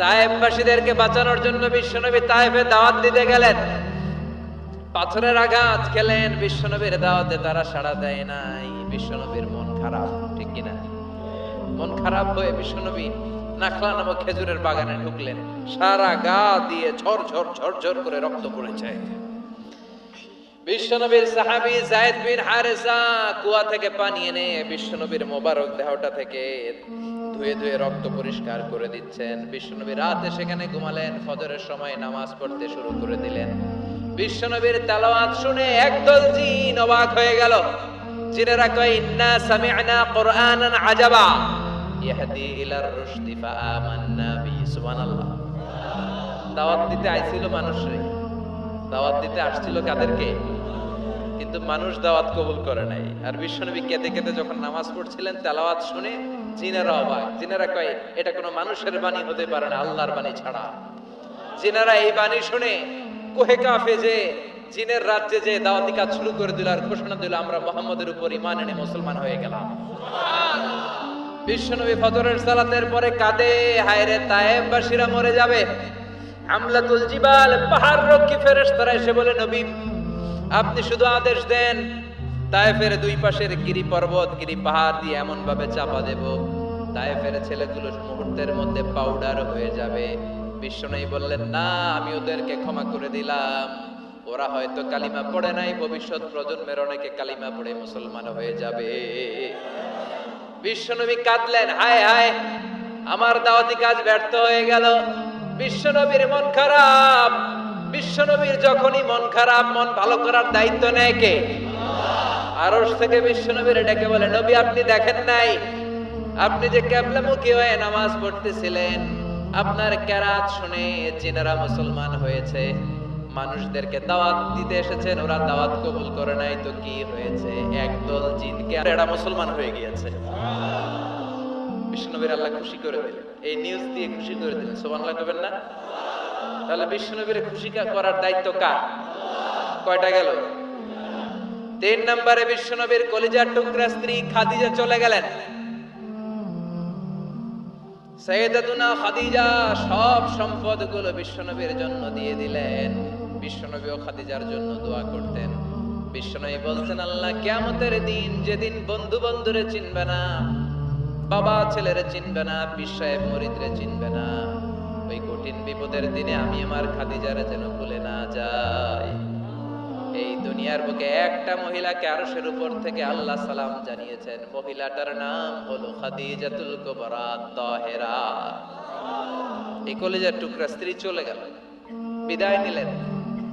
তায়েববাসীদেরকে বাঁচানোর জন্য বিশ্বনবী তায়েফে দাওয়াত দিতে গেলেন। পাথরের আঘাত খেলেন, বিশ্বনবীর দাওয়াতে তারা সাড়া দেয় নাই। বিশ্বনবীর মন খারাপ, ঠিক কিনা? মন খারাপ হয়ে বিশ্বনবী নাখলা নামক খেজুরের বাগানে ঢুকলেন। সারা গা দিয়ে ঝর ঝর ঝর ঝর করে রক্ত পড়েছে বিশ্বনবীর সাহাবী জায়েদ বিন হারেসা কুয়া থেকে পানি এনে বিশ্বনবীর মোবারক দেহটা থেকে ধুয়ে ধুয়ে রক্ত পরিষ্কার করে দিচ্ছেন। বিশ্বনবী রাতে সেখানে ঘুমালেন, ফজরের সময় নামাজ পড়তে শুরু করে দিলেন। বিশ্বনবীর তেলাওয়াত শুনে একদল জিন অবাক হয়ে গেল। জিনেরা কয়, ইন্না সামি'না কুরআনান আজাবা। ইয়াহদি ইলার রুশদি ফাআমান্না বিহি সুবহানাল্লাহ। দাওয়াত দিতে আইছিল মানুষরে দাওয়াত দিতে আসছিল কাদেরকে? কিন্তু মানুষ দাওয়াত কবুল করে নাই। আর বিশ্বনবী কেঁদে কেঁদে যখন নামাজ পড়ছিলেন, তেলাওয়াত শুনে জিনেরা অবাক। জিনেরা কয়, এটা কোনো মানুষের বাণী হতে পারে না, আল্লাহর বাণী ছাড়া। জিনেরা এই বাণী শুনে, কোহে কাফে যে, জিনের রাজ্যে যে দাওয়াতি কাজ শুরু করে দিল আর ঘোষণা দিল, আমরা মোহাম্মদের উপর ইমান এনে মুসলমান হয়ে গেলাম। বিশ্বনবী ফজরের সালাতের পরে কাঁদে হায়রে তায়েববাসীরা মরে যাবে। হামলাতুল জিবাল পাহাড় রক্ষী ফেরেশতারা এসে বলে, নবী আপনি শুধু আদেশ দেন, তায়েফের দুই পাশের গিরি পর্বত, গিরি পাহাড় দিয়ে এমন ভাবে চাপা দেব, তায়েফের ছেলেগুলো মুহূর্তের মধ্যে পাউডার হয়ে যাবে। বিশ্বনবী বললেন, না, আমি ওদেরকে ক্ষমা করে দিলাম। ওরা হয়তো কালিমা পড়ে নাই, ভবিষ্যৎ প্রজন্মের অনেকে কালিমা পড়ে মুসলমান হয়ে যাবে। বিশ্বনবী কাঁদলেন, হায় হায়, আমার দাওয়াতি কাজ ব্যর্থ হয়ে গেল। বিশ্বনবীর মন খারাপ। বিশ্বনবীর যখনই মন খারাপ, মন ভালো করার দায়িত্ব নেয় কে? আরস থেকে বিশ্বনবীর ডেকে বলে, নবী, আপনি দেখেন নাই? আপনি যে ক্যাবলামুখী হয়ে নামাজ পড়তেছিলেন, আপনার কেরাত শুনে জিনারা মুসলমান হয়েছে। মানুষদেরকে দাওয়াত দিতে এসেছেন, ওরা দাওয়াত কবুল করে নাই, তো কি হয়েছে? একদল জিনকে এরা মুসলমান হয়ে গিয়েছে। বিষ্ণুনবীর আল্লাহ খুশি করে দিলেন। এই নিউজ দিয়ে খুশি করে দিলেন। সোমানলা করবেন না? তাহলে বিষ্ণুনবীর খুশি করার দায়িত্ব কার? কয়টা গেল? তিন নম্বরে বিশ্বনবীর কলিজার টুকরা স্ত্রী খাদিজা চলে গেলেন। বিশ্বনবীর জন্য দিয়ে দিলেন। বিশ্বনবী ও খাদিজার জন্য দোয়া করতেন। বিশ্বনবী বলতেন, আল্লাহ কিয়ামতের দিন যেদিন বন্ধু বন্ধুরে চিনবে না বাবা ছেলেরে চিনবে না বিশ্বায়েব মরিদরে চিনবে না কঠিন বিপদের দিনে আমি আমার খাদিজারে যেন ভুলে না যাই। এই দুনিয়ার বুকে একটা মহিলাকে আরশের উপর থেকে আল্লাহ সালাম জানিয়েছেন। মহিলাটার নাম হলো খাদিজাতুল কুবরা তাহেরা। এই কলেজার টুকরা স্ত্রী চলে গেল। বিদায় নিলেন।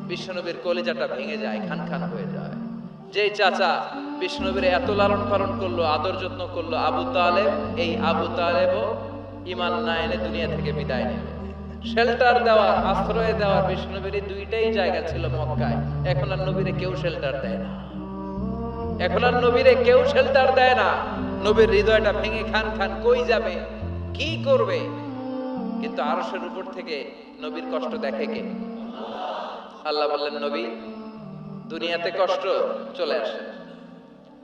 বিষ্ণুনবীর কলেজাটা ভেঙে যায়, খান খান হয়ে যায়। যেই চাচা বিষ্ণুনবীর এত লালন পালন করল, আদর যত্ন করল, আবু তালেব, এই আবু তালেবও ইমান না এনে দুনিয়া থেকে বিদায় নিল। শেল্টার দেওয়া, আশ্রয় দেওয়ার বিষ্ণুনবীর এই দুইটাই জায়গা ছিল মক্কায়। এখন আর নবীরে কেউ শেল্টার দেয় না। এখন আর নবীরে কেউ শেল্টার দেয় না। নবীর হৃদয়টা ভেঙে খান খান কই যাবে? কি করবে? কিন্তু আরশের উপর থেকে নবীর কষ্ট দেখে কে? আল্লাহ বললেন, নবী, দুনিয়াতে কষ্ট চলে আসে।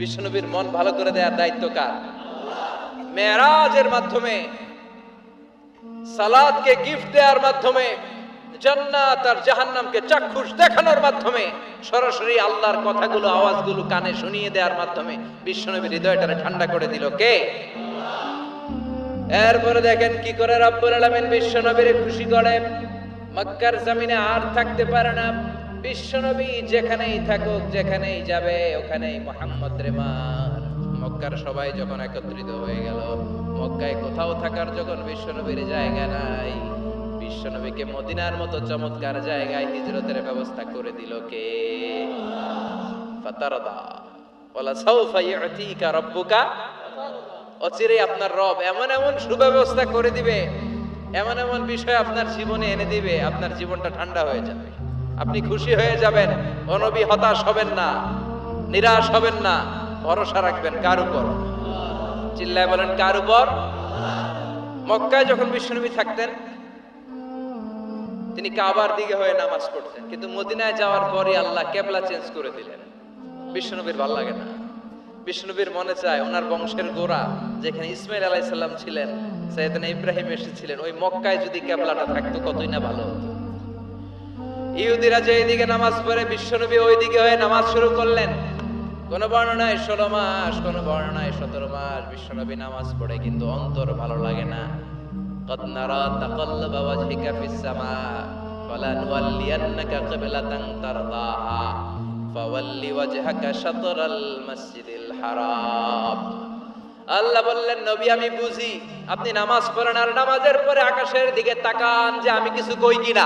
বিশ্বনবীর মন ভালো করে দেওয়ার দায়িত্ব কার? মেরাজের মাধ্যমে, সালাদকে গিফট দেওয়ার মাধ্যমে, জান্নাত আর জাহান্নামকে চাক্ষুষ দেখানোর মাধ্যমে, সরাসরি আল্লাহর কথাগুলো, আওয়াজগুলো কানে শুনিয়ে দেওয়ার মাধ্যমে বিশ্বনবীর হৃদয়টারে ঠান্ডা করে দিল কে? এরপরে দেখেন কি করে রব্বুল আলামিন বিশ্বনবীরে খুশি করে মক্কার জমিনে আর থাকতে পারে না। বিশ্বনবী যেখানেই থাকুক, যেখানেই যাবে, ওখানেই মোহাম্মদ রেমার মক্কার সবাই যখন একত্রিত হয়ে গেল, মক্কায় কোথাও থাকার যখন বিশ্বনবীর জায়গা নাই, বিশ্বনবীকে মদিনার মতো চমৎকার জায়গায় হিজরতের ব্যবস্থা করে দিল কে? ফাতারদা। ওয়ালা অচিরেই আপনার রব এমন এমন সুব্যবস্থা করে দিবে, এমন এমন বিষয় আপনার জীবনে এনে দিবে, আপনার জীবনটা ঠান্ডা হয়ে যাবে। আপনি খুশি হয়ে যাবেন অনবী হতাশ হবেন না, নিরাশ হবেন না, ভরসা রাখবেন কার উপর? চিল্লায় বলেন, কার উপর? মক্কায় যখন বিশ্বনবী থাকতেন, তিনি কাবার দিকে হয়ে নামাজ পড়তেন, কিন্তু মদিনায় যাওয়ার পরে আল্লাহ কেবলা চেঞ্জ করে দিলেন। বিশ্বনবীর ভালো লাগে না। বিষ্ণুবীর মনে চায়, ওনার বংশের গোড়া, যেখানে ইসমাইল আলাইসাল্লাম ছিলেন, সৈয়দনা ইব্রাহিম এসেছিলেন, ওই মক্কায় যদি কেবলাটা থাকতো কতই না ভালো হতো। ইহুদিরা যে এইদিকে নামাজ পড়ে বিশ্বনবী ওইদিকে হয়ে নামাজ শুরু করলেন কোন বর্ণনায় ষোলো মাস কোন বর্ণনায় সতেরো মাস বিশ্বনবী নামাজ পড়ে কিন্তু অন্তর ভালো লাগে না قد نرى تقلب وجهك في السماء فلنولينك قبلة ترضاها فول وجهك شطر المسجد الحرام আল্লাহ বললেন নবী আমি বুঝি আপনি নামাজ পড়েন আর নামাজের পরে আকাশের দিকে তাকান যে আমি কিছু কই কিনা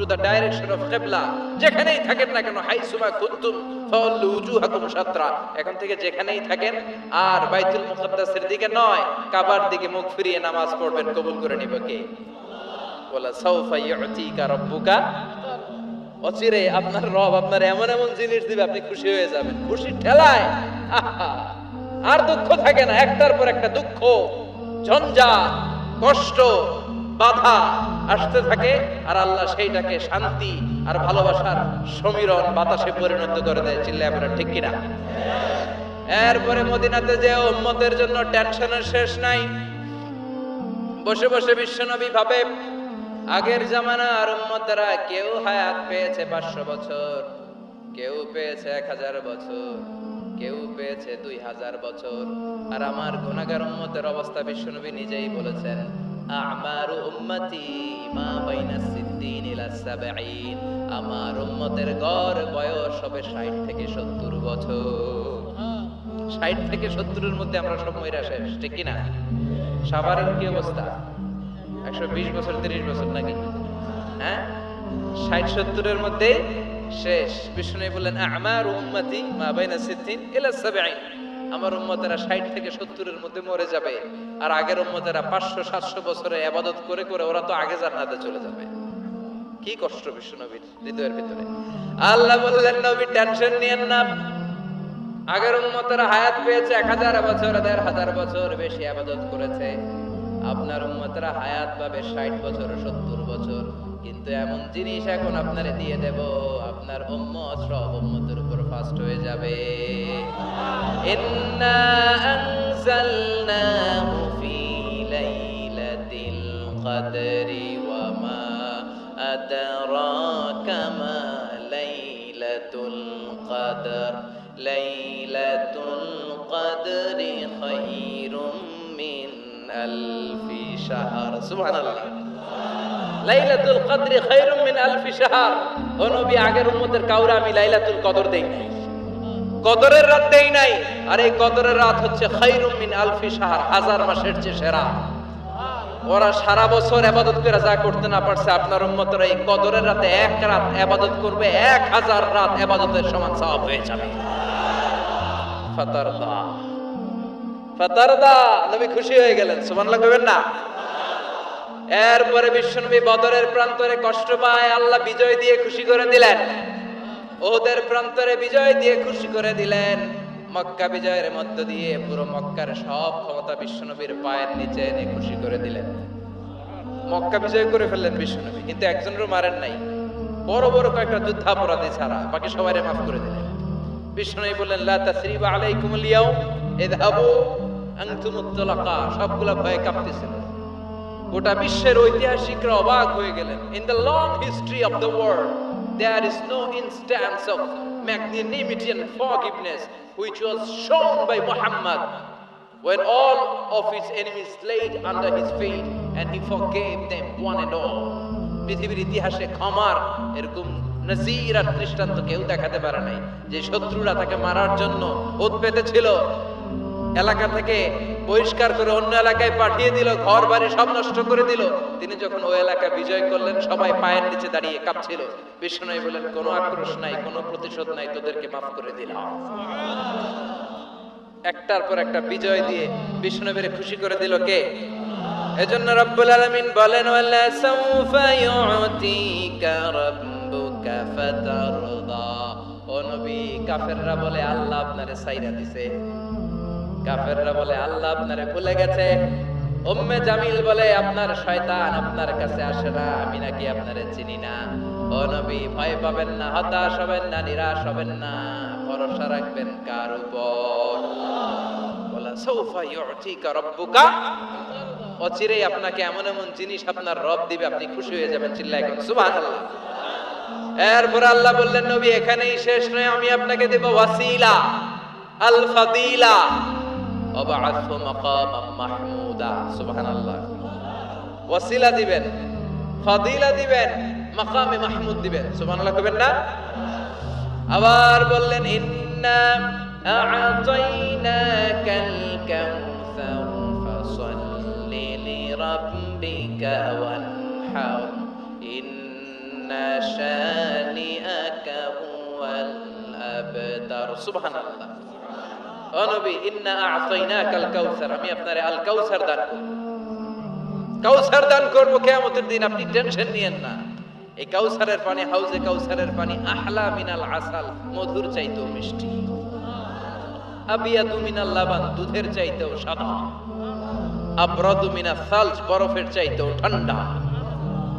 টু দ্য ডাইরেকশন অফ কিবলা যেখানেই থাকেন না কেন, হাইসুমা কুনতুম ফাওয়াল্লু উজুহাকুম শাতরা। এখন থেকে যেখানেই থাকেন, আর বাইতুল মুকদ্দাসের দিকে নয়, কাবার দিকে মুখ ফিরিয়ে নামাজ পড়বেন, কবুল করে নিব কে? ওয়ালা সাউফা ইউতিকা রাব্বুকা। অচিরে আপনার রব আপনার এমন এমন জিনিস দিবে, আপনি খুশি হয়ে যাবেন। খুশি ঠেলায়! আর দুঃখ থাকে না, একটার পর একটা দুঃখ, ঝঞ্ঝা, কষ্ট বাধা আসতে থাকে আর আল্লাহ সেইটাকে শান্তি আর ভালোবাসার সমীরণ বাতাসে পরিণত করে দেয়। চিল্লায় আপনার ঠিক কিনা? এরপরে মদিনাতে যে উম্মতের জন্য টেনশনের শেষ নাই। বসে বসে বিশ্বনবী ভাবে, আগের জামানার উম্মতেরা কেউ হায়াত পেয়েছে পাঁচশো বছর, কেউ পেয়েছে এক হাজার বছর, কেউ পেয়েছে দুই হাজার বছর। আর আমার গুণাগার উম্মতের অবস্থা বিশ্বনবী নিজেই বলেছেন আমার উম্মতি মা বাইনা সিদ্দিন ইলা সাবঈন আমার উম্মতের গড় বয়স হবে 60 থেকে 70 বছর। 60 থেকে 70 এর মধ্যে আমরা সব মইরা শেষ, ঠিক কি না কি অবস্থা? একশো বিশ বছর, তিরিশ বছর নাকি? হ্যাঁ? ষাট সত্তরের মধ্যে শেষ। বিষ্ণু বললেন আমার উম্মতি মা বাইনা সিদ্দিন ইলা সাবঈন আমার উম্মতেরা ষাট থেকে সত্তরের মধ্যে মরে যাবে। আর আগের উম্মতেরা পাঁচশো, সাতশো বছরে আবাদত করে করে ওরা তো আগে জান্নাতে চলে যাবে। কি কষ্ট বিশ্ব নবীর হৃদয়ের ভিতরে। আল্লাহ বললেন, নবী টেনশন নিয়েন না। আগের উম্মতেরা হায়াত পেয়েছে এক হাজার বছর, দেড় হাজার বছর বেশি আবাদত করেছে। আপনার উম্মতেরা হায়াত পাবে ষাট বছর, সত্তর বছর। কিন্তু এমন জিনিস এখন আপনারে দিয়ে দেব, আপনার উম্মত সব উম্মতের উপর ফাস্ট হয়ে যাবে। ইন্না আনজালনাহু ফি লাইলাতিল কদরি ওয়া মা আদরাকা মা লাইলাতুল কদর লাইলাতুল কদরি খায়রুম মিন আলফি শাহর সুবহানাল্লাহ লাইলাতুল কদরি খায়রুম মিন আলফি শাহর ও নবী আগের উম্মতের কাউরে আমি লাইলাতুল কদর দেই নাই কদরের রাত দেই নাই। আর এই কদরের রাত হচ্ছে খায়রুম মিন আলফি শাহর, হাজার মাসের চেয়ে সেরা। ওরা সারা বছর আবাদত করে যা করতে না পারছে, আপনার উম্মতরা এই কদরের রাতে এক রাত আবাদত করবে, এক হাজার রাত আবাদতের সমান সওয়াব হয়ে যাবে। নবী খুশি হয়ে গেলেন, সুবহানাল্লাহ কইবেন না? এরপরে বিশ্বনবী বদরের প্রান্তরে কষ্ট পায়, আল্লাহ বিজয় দিয়ে খুশি করে দিলেন। ওদের প্রান্তরে বিজয় দিয়ে খুশি করে দিলেন। মক্কা বিজয়ের মধ্য দিয়ে পুরো মক্কার সব ক্ষমতা বিশ্বনবীর পায়ের নিচে এনে খুশি করে দিলেন। মক্কা বিজয় করে ফেললেন বিশ্বনবী, কিন্তু একজনেরও মারেন নাই। বড় বড় কয়েকটা যুদ্ধাপরাধী ছাড়া বাকি সবাই মাফ করে দিলেন। বিষ্ণু বললেন, লা তাসরিবা আলাইকুমুল ইয়াউম, ইযহাবু আনতুমুত তুলাকা সবগুলা ভয়ে কাঁপতেছিল গোটা বিশ্বের ঐতিহাসিকরা অবাক হয়ে গেলেন। In the long history of the world there is no instance of magnanimity and forgiveness which was shown by Muhammad when all of his enemies laid under his feet and he forgave them one and all পৃথিবীর ইতিহাসে ক্ষমার এরকম নজির আর দৃষ্টান্ত কেউ দেখাতে পারে নাই যে শত্রুরা তাকে মারার জন্য ওত পেতেছিল এলাকা থেকে বহিষ্কার করে অন্য এলাকায় পাঠিয়ে দিল, ঘর বাড়ি সব নষ্ট করে দিল। তিনি যখন ওই এলাকা বিজয় করলেন, সবাই পায়ের নিচে দাঁড়িয়ে কাঁপছিল। বিষ্ণু বলেন কোনো আক্রোশ নাই, কোনো প্রতিশোধ নাই, তোদেরকে মাফ করে দিলাম। একটার পর একটা বিজয় দিয়ে বিষ্ণুবীর খুশি করে দিল কে? এজন্য রব্বুল আলামিন বলেন কাফেররা বলে, আল্লাহ আপনারে সাইরা দিছে। কাফেররা বলে, আল্লাহ আপনারে ভুলে গেছে। উম্মে জামিল বলে, আপনার শয়তান আপনার কাছে আসে না, আমি নাকি আপনারে চিনি না। ও নবী, ভয় পাবেন না, হতাশ হবেন না, নিরাশ হবেন না, ভরসা রাখবেন কার উপর? বলা সৌফা ইউতিকা রাব্বুকা? অচিরেই আপনাকে এমন এমন জিনিস আপনার রব দিবে, আপনি খুশি হয়ে যাবেন চিল্লায় এখন, সুবহানাল্লাহ। এরপর আল্লাহ বললেন, নবী, এখানেই শেষ নয়, আমি আপনাকে দেব ওয়াসিলা আল ফাদিলা অবাআথু মাকামাম মাহমুদা সুবহানাল্লাহ ওয়াসিলা দিবেন ফাদিলা দিবেন মাকামে মাহমুদ দিবেন সুবহানাল্লাহ কবেন না আবার বললেন ইন্না আ'তাইনাকাল কাউসার ফাসাল্লি লিরাব্বিকা ওয়ানহার ইন্না শানিআকা হুয়াল আবতার সুবহানাল্লাহ ও নবী, ইন্না আ'তাইনাকাল কাউসার। আমি আল দান দান দিন আপনি টেনশন নিয়েন না। এই পানি, হাউজে পানি, আহলা মিনাল আসাল, মধুর চাইতেও মিষ্টি। আবিয়াদু লাবান, দুধের চাইতেও সাদা। আবরাদু সালজ, বরফের চাইতেও ঠান্ডা।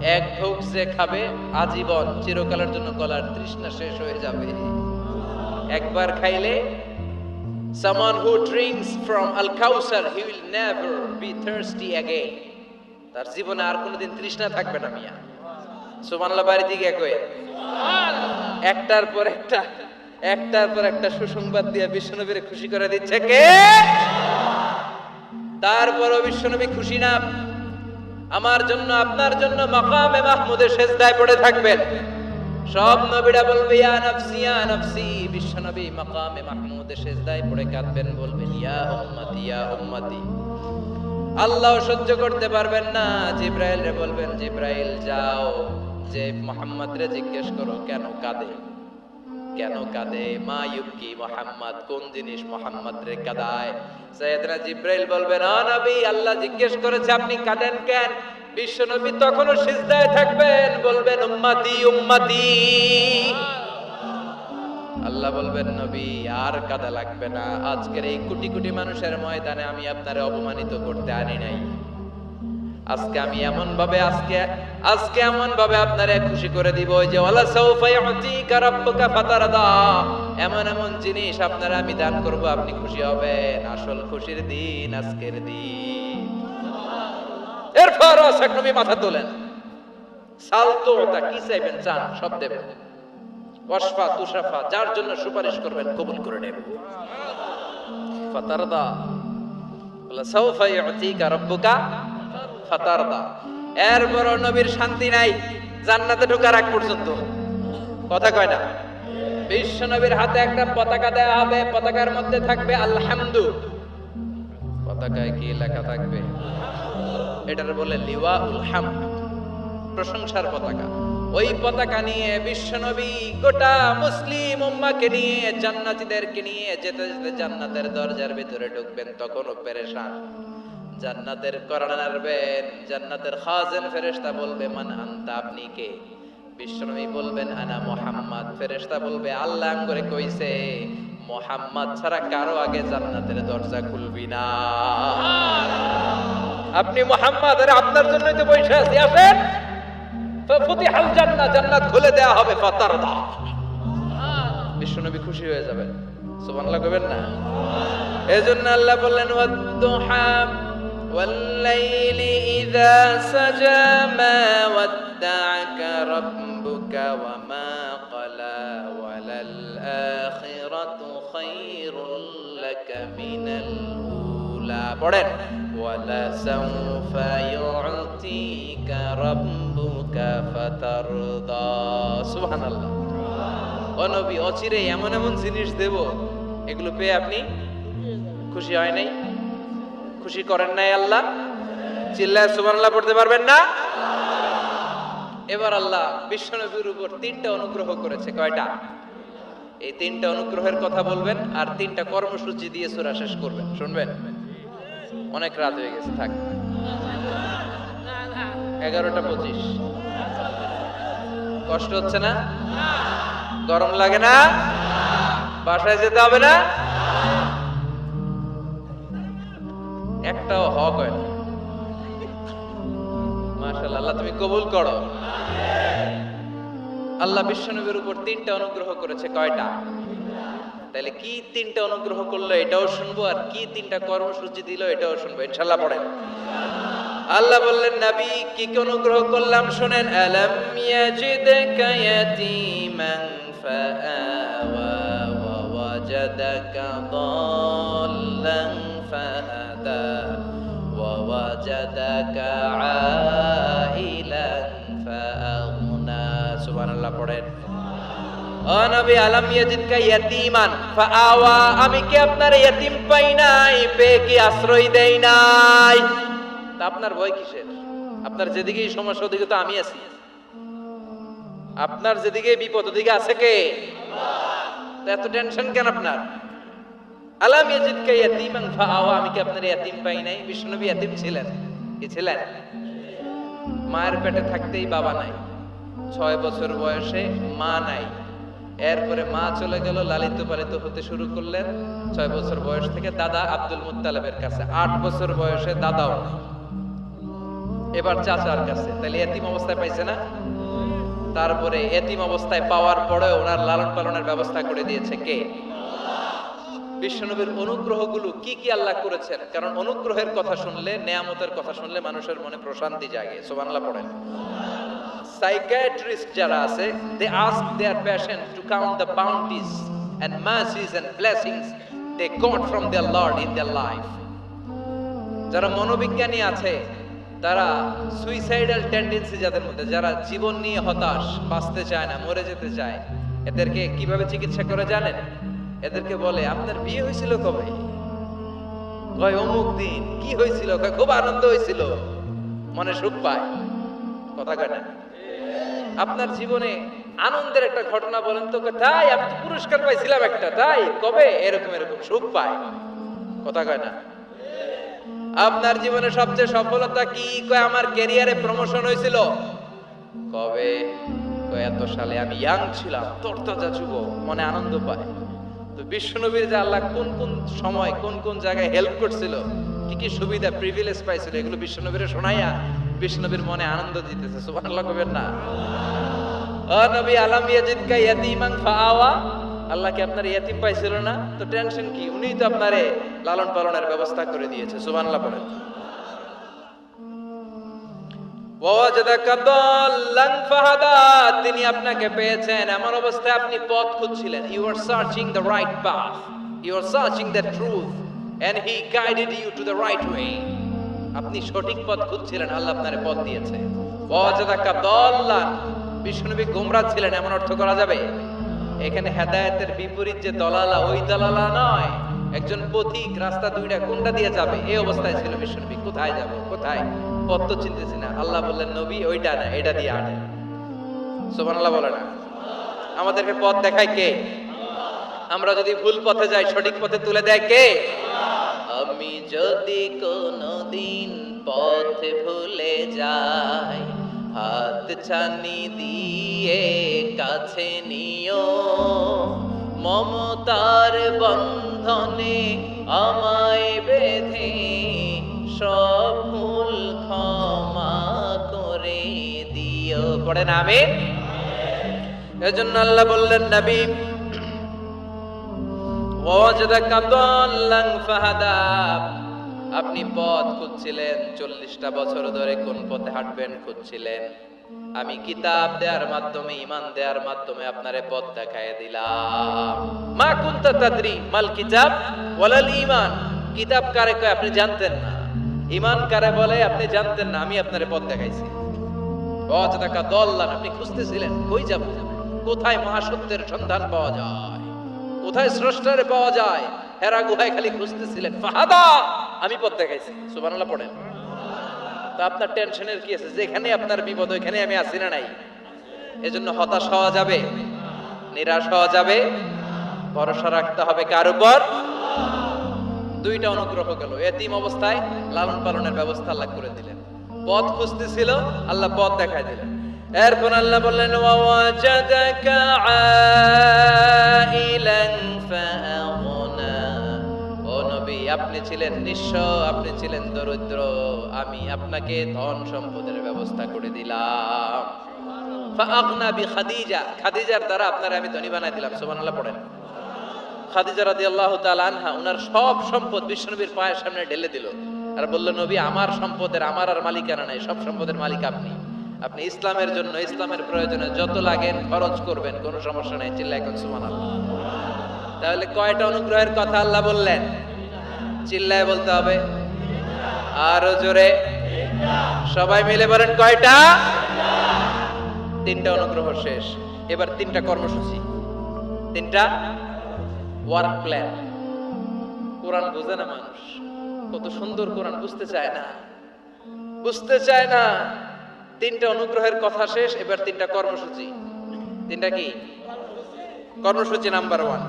এক ঢোক যে খাবে, আজীবন চিরকালের জন্য গলার তৃষ্ণা শেষ হয়ে যাবে। একবার খাইলে someone who drinks from al kausar he will never be thirsty again. তার জীবনে আর কোনোদিন তৃষ্ণা থাকবে না, মিয়া। সুবহানাল্লাহ বাড়ি দিকে কয়ে একটার পর একটা, একটার পর একটা সুসংবাদ দিয়ে বিশ্বনবীর খুশি করে দিচ্ছে কে? তারপরও বিশ্বনবী খুশি না। আমার জন্য, আপনার জন্য মাকামে মাহমুদের শেষদায় পড়ে থাকবেন। সব নবীরা বলবে, ইয়া ইয়া মাকামে শেষদায় পড়ে কাঁদবেন, বলবেন, ইয়া উম্মতি ইয়া উম্মতি। আল্লাহ সহ্য করতে পারবেন না। জিব্রাইল রে বলবেন, জিব্রাইল, যাও। যে মোহাম্মদ রে জিজ্ঞেস করো, কেন কাঁদে? কেন কাঁদে? মা ইউকি মোহাম্মদ। কোন জিনিস মোহাম্মদ রে কাঁদায়? সৈয়দনা জিব্রাইল বলবেন আল্লাহ জিজ্ঞেস করেছে, আপনি কাঁদেন কেন? বিশ্ব নবী তখনও সিজদায় থাকবেন, বলবেন, উম্মতি উম্মতি। আল্লাহ বলবেন, নবী, আর কাদা লাগবে না। আজকের এই কোটি কোটি মানুষের ময়দানে আমি আপনারে অপমানিত করতে আনি নাই। আজকে আমি এমন ভাবে আজকে আজকে এমন ভাবে আপনারে খুশি করে দিব যে, ওয়ালা সাউফা ইউতিকা রাব্বুকা ফাতারদা। এমন এমন জিনিস আপনারা আমি দান করব, আপনি খুশি হবেন। আসল খুশির দিন, আজকের দিন। এরপর আসাক নবী মাথা তোলেন। সালতো তা কি চাইবেন? চান, সব দেবেন। ওয়াসফা তুষাফা যার জন্য সুপারিশ করবেন, কবুল করে নেব। ফাতারদা। বলে, সাউফা ইউতিকা রাব্বুকা ফাতারদা। এরপর নবীর শান্তি নাই, জান্নাতে ঢোকার আগ পর্যন্ত। কথা কয় না? বিশ্ব নবীর হাতে একটা পতাকা দেয়া হবে, পতাকার মধ্যে থাকবে আলহামদু। পতাকায় কি লেখা থাকবে? এটার বলে লিওয়া উল হামদ প্রশংসার পতাকা। ওই পতাকা নিয়ে বিশ্বনবী গোটা মুসলিম উম্মাকে নিয়ে, জান্নাতীদেরকে নিয়ে যেতে যেতে জান্নাতের দরজার ভিতরে ঢুকবেন, তখনও পেরেশান। জান্নাতের করানা নাড়বেন, জান্নাতের খাজেন ফেরেশতা বলবে, মান আনতা, আপনি কে? বিশ্বনবী বলবেন, আনা মোহাম্মদ। ফেরেশতা বলবে, আল্লাহ করে কইছে, মোহাম্মদ ছাড়া কারও আগে জান্নাতের দরজা খুলবি না। আপনি মোহাম্মদ আরে আপনার জন্যই তো বসে আছি আসেন ফুতিহাল জান্নাত জান্নাত খুলে দেয়া হবে ফাতারদা বিশ্বনবী খুশি হয়ে যাবেন সুবহানাল্লাহ কইবেন না এজন্য আল্লাহ বললেন ওয়াদুহা والليل إذا سجى ما ودعك ربك وما قلى وللآخرة خير لك من الأولى পড়েন ولسوف يعطيك ربك فترضى سبحان الله ও নবী অচিরে এমন এমন জিনিস দেব এগুলো পেয়ে আপনি খুশি হয় নাই খুশি করেন নাই আল্লাহ চিল্লায় সুবহানাল্লাহ পড়তে পারবেন না এবার আল্লাহ বিশ্বনবীর উপর তিনটা অনুগ্রহ করেছে কয়টা এই তিনটা অনুগ্রহের কথা বলবেন আর তিনটা কর্মসূচি দিয়ে সুরা শেষ করবেন শুনবেন অনেক রাত হয়ে গেছে, থাক। এগারোটা পঁচিশ। কষ্ট হচ্ছে না? গরম লাগে না? বাসায় যেতে হবে না? একটাও হক হয় না। মাশাআল্লাহ, আল্লাহ তুমি কবুল করো। আল্লাহ বিশ্বনবীর উপর তিনটা অনুগ্রহ করেছে, কয়টা? তাহলে কি তিনটা অনুগ্রহ করল এটাও শুনব, আর কি তিনটা কর্মসূচি দিল এটাও শুনব ইনশাল্লাহ পড়েন। আল্লাহ বললেন, নবী, কি কি অনুগ্রহ করলাম শুনেন, আলাম পড়েন। ও নবী, আলাম ইয়াজিদকা ইয়াতীমান। ফাআওয়া, আমি কি আপনার ইয়াতীম পাই নাই? পেয়ে কি আশ্রয় দেই নাই? তা আপনার ভয় কিসের? আপনার যেদিকেই সমস্যা, ওদিকে তো আমি আছি। আপনার যেদিকে বিপদ, ওদিকে আছে কে? এত টেনশন কেন আপনার? আলাম ইয়াজিদকা ইয়াতীমান, ফাআওয়া, আমি কি আপনার ইয়াতীম পাই নাই? বিষ্ণুনবী ইয়াতীম ছিলেন। কি ছিলেন? মায়ের পেটে থাকতেই বাবা নাই। ছয় বছর বয়সে মা নাই। এরপরে মা চলে গেল, লালিত পালিত হতে শুরু করলেন। ছয় বছর বয়স থেকে দাদা আব্দুল মুত্তালেবের কাছে। আট বছর বয়সে দাদাও এবার চাচার কাছে। তাহলে এতিম অবস্থায় পাইছে না? তারপরে এতিম অবস্থায় পাওয়ার পরে ওনার লালন পালনের ব্যবস্থা করে দিয়েছে কে? বিশ্বনবীর অনুগ্রহগুলো কি কি আল্লাহ করেছেন? কারণ অনুগ্রহের কথা শুনলে, নেয়ামতের কথা শুনলে মানুষের মনে প্রশান্তি জাগে। সোবানলা পড়েন। সাইকিয়াট্রিস্ট যারা আছে they ask their patient to count the bounties and mercies and blessings they got from their lord in their life যারা মনোবিজ্ঞানী আছে, তারা সুইসাইডাল টেন্ডেন্সি যাদের মধ্যে, যারা জীবন নিয়ে হতাশ, বাঁচতে চায় না, মরে যেতে চায়, এদেরকে কীভাবে চিকিৎসা করে জানেন? এদেরকে বলে, আপনার বিয়ে হয়েছিল কবে? কয়, অমুক দিন। কি হয়েছিল? খুব আনন্দ হয়েছিল। মনে সুখ পায়। কথা না। আপনার জীবনে আনন্দের একটা ঘটনা বলেন তো তাই? আমি তো পুরস্কার পাইছিলাম একটা, তাই? কবে? এরকম এরকম, সুখ পায়। কথা কয় না? আপনার জীবনে সবচেয়ে সফলতা কি? কয়, আমার ক্যারিয়ারে প্রমোশন হয়েছিল। কবে? এত সালে আমি ইয়াং ছিলাম, তরতাজা যুব মনে আনন্দ পায়। তো বিশ্বনবীর যে আল্লাহ কোন কোন সময়, কোন কোন জায়গায় হেল্প করছিল, কি কি সুবিধা প্রিভিলেজ পাইছিল, এগুলো বিশ্বনবীরে শোনাইয়া বিশ্বনবীর মনে আনন্দ দিতেছে, সুবহানাল্লাহ কবেন না। ও নবী ইয়াতীমান আল্লাহ কি আপনার ইয়াতিম পাইছিল না? তো টেনশন কি? তো আপনারে লালন পালনের ব্যবস্থা করে দিয়েছে তিনি আপনাকে পেয়েছেন। এমন অবস্থায় আপনি পথ খুঁজছিলেন। You are searching the right path you are searching the truth and he guided you to the right way আপনি সঠিক পথ খুঁজছিলেন, আল্লাহ আপনারে পথ দিয়েছে। গোমরা ছিলেন, এমন অর্থ করা যাবে? এখানে হেদায়েতের বিপরীত যে দলালা, ওই দলালা নয়। একজন পথিক রাস্তা দুইটা কোনটা দিয়ে যাবে? এই অবস্থায় ছিল বিশ্বনবী। কোথায় যাব? কোথায়? পথ তো চিনতেছি না। আল্লাহ বললেন, নবী, ওইটা না, এটা দিয়ে সোমান আল্লাহ বলে না? আমাদেরকে পথ দেখায় কে? আমরা যদি ভুল পথে যাই, সঠিক পথে তুলে দেয় কে? আমি যদি কোনো দিন পথে ভুলে যাই, হাত ছানি দিয়ে কাছে নিও। মমতার বন্ধনে আমায় বেঁধে সব ভুল ক্ষমা করে দিও। পড়েন আমি এজন্য আল্লাহ বললেন, নবী আপনি পথ খুঁজছিলেন, চল্লিশটা বছর ধরে কোন পথে হাঁটবেন খুঁজছিলেন। আমি কিতাব দেওয়ার মাধ্যমে ইমান দেওয়ার মাধ্যমে আপনারে পথ দেখায় দিলাম। মা কুনতা তাদরি মাল কিতাব ওয়ালাল ইমান কিতাব কারে কয়, আপনি জানতেন না। ইমান কারে বলে, আপনি জানতেন না, আমি আপনার পথ দেখাইছি। অযথাকা দল্লান আপনি খুঁজতেছিলেন, কই যাব? কোথায় মহাসত্যের সন্ধান পাওয়া যায়? কোথায় স্রষ্টারে পাওয়া যায়? হেরা গুহায় খালি খুঁজতেছিলেন। ফাহাদা! আমি পথ দেখাইছি। সুবহানাল্লাহ পড়েন। তা আপনার টেনশনের কি আছে? যেখানে আপনার বিপদ, ওইখানে আমি আছি না নাই? এজন্য হতাশ হওয়া যাবে? নিরাশ হওয়া যাবে? ভরসা রাখতে হবে কার উপর? দুইটা অনুগ্রহ গেল। এতিম অবস্থায় লালন পালনের ব্যবস্থা আল্লাহ করে দিলেন। পথ খুঁজতেছিল, আল্লাহ পথ দেখাই দিলেন। এরপর আল্লাহ বললেন আপনি ছিলেন নিঃস্ব, আপনি ছিলেন দরিদ্র, আমি আপনাকে ধন সম্পদের ব্যবস্থা করে দিলাম। খাদিজা খাদিজার দ্বারা আপনারা আমি ধনী বানাই দিলাম আনহা সব সম্পদ পায়ের সামনে ঢেলে দিল। আর বলল, নবী, আমার সম্পদের, আমার আর মালিকানা নাই, সব সম্পদের মালিক আপনি। আপনি ইসলামের জন্য, ইসলামের প্রয়োজনে যত লাগেন খরচ করবেন, কোনো সমস্যা নাই চিল্লা এখন সুবহানাল্লাহ। তাহলে কয়টা অনুগ্রহের কথা আল্লাহ বললেন? চিল্লায় বলতে হবে। আরও জোরে। সবাই মিলে বলেন কয়টা? তিনটা অনুগ্রহ শেষ। এবার তিনটা কর্মসূচি। তিনটা ওয়ার্ক প্ল্যান কোরআন বোঝে না মানুষ। কত সুন্দর কোরআন, বুঝতে চায় না। বুঝতে চায় না। তিনটা অনুগ্রহের কথা শেষ, এবার তিনটা কর্মসূচি। তিনটা কি? কর্মসূচি নাম্বার ওয়ান।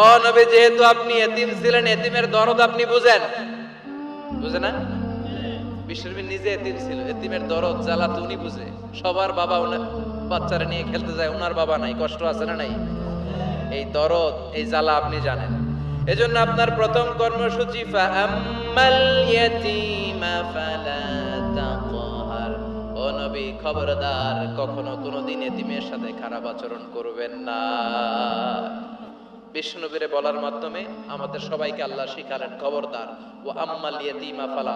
ও নবী, যেহেতু আপনি এতিম ছিলেন, এতিমের দরদ আপনি বুঝেন? বুঝে না? নিজে এতিম ছিল, এতিমের দরদ, জ্বালা তো উনি বুঝে। সবার বাবা ওনার বাচ্চারা নিয়ে খেলতে যায় ওনার বাবা নাই, কষ্ট আছে না নাই? এই দরদ, এই জ্বালা আপনি জানেন। এজন্য আপনার প্রথম কর্মসূচি, ফাআম্মাল ফালা খবরদার, কখনো কোনোদিন এতিমের সাথে খারাপ আচরণ করবেন না। বিষ্ণুবীরে বলার মাধ্যমে আমাদের সবাইকে আল্লাহ শিখালেন, খবরদার ও আম্মাল ইয়াতীমা ফালা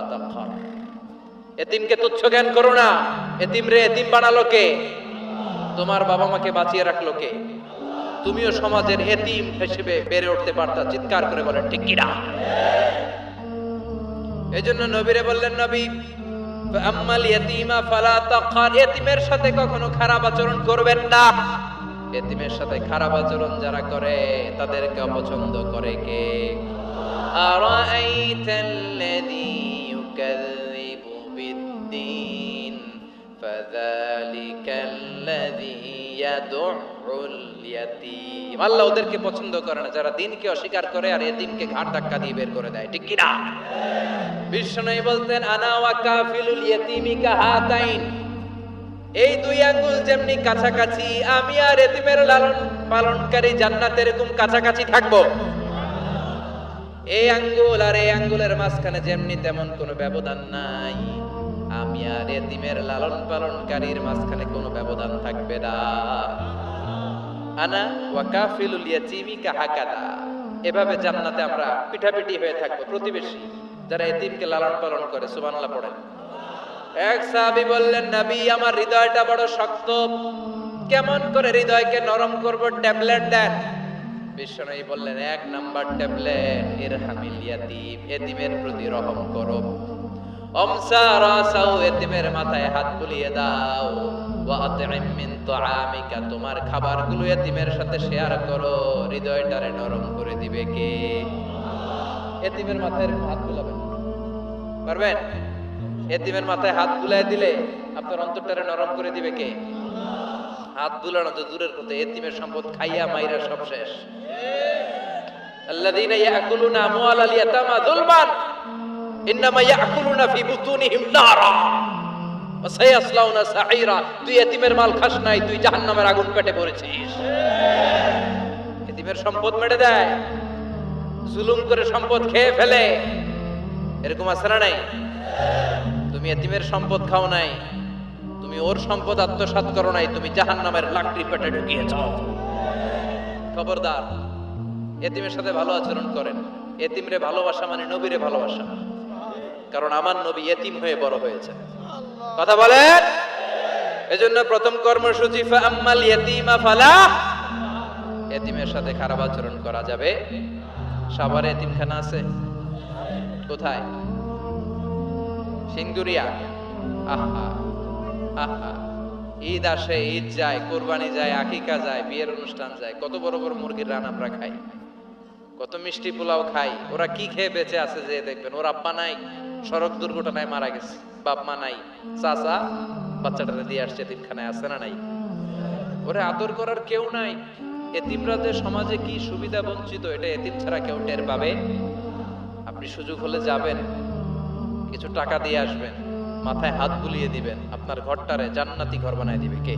এতিমকে তুচ্ছ জ্ঞান করো না। এতিম রে, এতিম বানালো কে? তোমার বাবা মাকে বাঁচিয়ে রাখল কে? তুমিও সমাজের এতিম হিসেবে বেড়ে উঠতে পারতা, চিৎকার করে বলেন, ঠিক কিনা এই জন্য নবীরে বললেন, নবী আম্মাল ফালা তাকার সাথে কখনো খারাপ আচরণ করবেন না। এতিমের সাথে খারাপ আচরণ যারা করে, তাদেরকে অপছন্দ করে কে? বিদ্দীন ফাযালিকাল্লাযী ইয়াদুউল ইয়াতীম আল্লাহ ওদেরকে পছন্দ করে না, যারা দিনকে অস্বীকার করে আর এতিমকে ঘাট ধাক্কা দিয়ে বের করে দেয়, ঠিক কিনা? বিষ্ণু বলতেন এই দুই আঙ্গুল যেমনি কাছাকাছি, আমি আর এতিমের লালন পালনকারী জান্নাতে এরকম কাছাকাছি থাকব। এই আঙ্গুল আর এই আঙ্গুলের মাঝখানে যেমনি তেমন কোনো ব্যবধান নাই। আমি আর এতিমের লালন পালনকারীর মাঝখানে কোনো ব্যবধান থাকবে না। আনা ওয়াকাফিলুল এভাবে জান্নাতে আমরা হয়ে থাকব, প্রতিবেশী, যারা এতিমকে লালন পালন করে, সুবহানাল্লাহ পড়েন। এক সাহাবী বললেন, নবী, আমার হৃদয়টা বড় শক্ত। কেমন করে হৃদয়কে নরম করব? ট্যাবলেট দেন। বিশ্বনবী বললেন, এক নাম্বার ট্যাবলেট, ইরহামিল ইয়াতীম, এতিমের প্রতি রহম করো। অমসা রাসাও এতিমের মাথায় হাত বুলিয়ে দাও মিন তোমার খাবারগুলো এতিমের সাথে শেয়ার করো হৃদয়টারে নরম করে দিবে কে এতিমের মাথায় হাত পারবেন এতিমের মাথায় হাত দিলে আপনার অন্তরটারে নরম করে দিবে কে হাত বুলানো তো দূরের কথা এতিমের সম্পদ খাইয়া মাইরা সব শেষ আল্লাযীনা ইয়াকুলুনা আমওয়ালাল ইয়াতামা যুলমান ইন্নামা ইয়াকুলুনা ফি বুতুনিহিম নারা। ওয়া সায়াসলাউনা সাঈরা। তুই এতিমের মাল খাস নাই, তুই জাহান্নামের আগুন পেটে পড়েছিস এতিমের সম্পদ মেরে দেয়। জুলুম করে সম্পদ খেয়ে ফেলে। এরকম আছে না নাই? তুমি এতিমের সম্পদ খাও নাই, তুমি ওর সম্পদ আত্মসাৎ করো নাই, তুমি জাহান্নামের লাকড়ি পেটে ঢুকিয়েছ খবরদার, এতিমের সাথে ভালো আচরণ করেন। এতিমরে ভালোবাসা মানে নবীরে ভালোবাসা। কারণ আমার নবী এতিম হয়ে বড় হয়েছে। কথা বলেন এজন্য প্রথম কর্মসূচি ইয়াতিমা ফালা এতিমের সাথে খারাপ আচরণ করা যাবে। সাভারে এতিমখানা আছে? কোথায়? সিন্দুরিয়া। আহা আহা। ঈদ আসে ঈদ যায় কোরবানি যায় আকিকা যায় বিয়ের অনুষ্ঠান যায় কত বড় বড় মুরগির রান আমরা খাই। কত মিষ্টি পোলাও খাই, ওরা কি খেয়ে বেঁচে আছে যে দেখবেন, ওর আব্বা নাই, সড়ক দুর্ঘটনায় মারা গেছে, বাপ মা নাই, চাচা বাচ্চাটারে দিয়ে আসছে এতিমখানায়, আছে না নাই? ওরে আদর করার কেউ নাই এতিমরা যে সমাজে কি সুবিধা বঞ্চিত, এটা এতিম ছাড়া কেউ টের পাবে? আপনি সুযোগ হলে যাবেন, কিছু টাকা দিয়ে আসবেন, মাথায় হাত বুলিয়ে দিবেন, আপনার ঘরটারে জান্নাতি ঘর বানায় দিবে, কে?